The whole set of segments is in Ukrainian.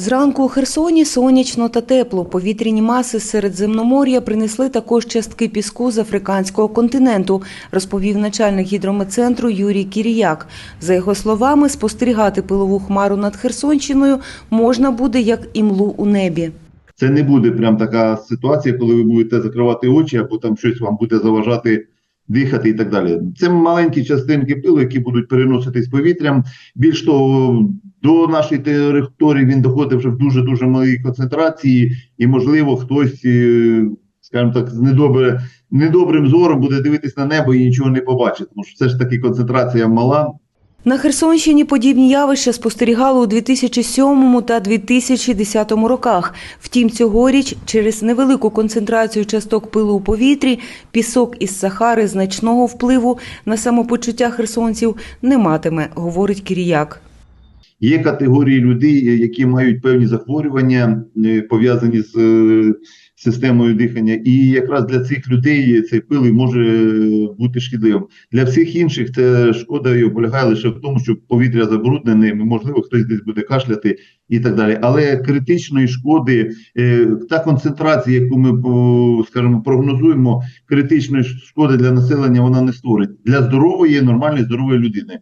Зранку у Херсоні сонячно та тепло. Повітряні маси Середземномор'я принесли також частки піску з африканського континенту, розповів начальник гідрометцентру Юрій Кіріяк. За його словами, спостерігати пилову хмару над Херсонщиною можна буде як імлу у небі. Це не буде прям така ситуація, коли ви будете закривати очі, або там щось вам буде заважати дихати і так далі. Це маленькі частинки пилу, які будуть переноситись повітрям. Більш того, до нашої території він доходить вже в дуже дуже малій концентрації, і можливо хтось, е, скажімо так, з недобре, недобрим зором буде дивитись на небо і нічого не побачить. Тому що все ж таки концентрація мала. На Херсонщині подібні явища спостерігали у 2007 та 2010 роках. Втім, цьогоріч через невелику концентрацію часток пилу у повітрі пісок із Сахари значного впливу на самопочуття херсонців не матиме, говорить Кіріяк. Є категорії людей, е, які мають певні захворювання, е, пов'язані з е, системою дихання, і якраз для цих людей цей пил може бути шкідливим. Для всіх інших це шкода і полягає лише в тому, що повітря забруднене, можливо, хтось десь буде кашляти і так далі. Але критичної шкоди, та концентрація, яку ми скажімо, прогнозуємо, критичної шкоди для населення вона не створить для здорової, нормальної здорової людини.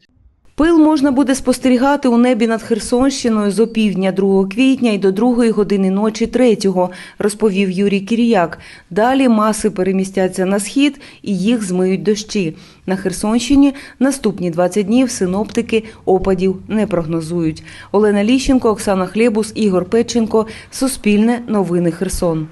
Пил можна буде спостерігати у небі над Херсонщиною з опівдня 2 квітня і до 2 години ночі 3, розповів Юрій Кіріяк. Далі маси перемістяться на схід і їх змиють дощі. На Херсонщині наступні 20 днів синоптики опадів не прогнозують. Олена Ліщенко, Оксана Хлєбус, Ігор Петченко. Суспільне новини Херсон.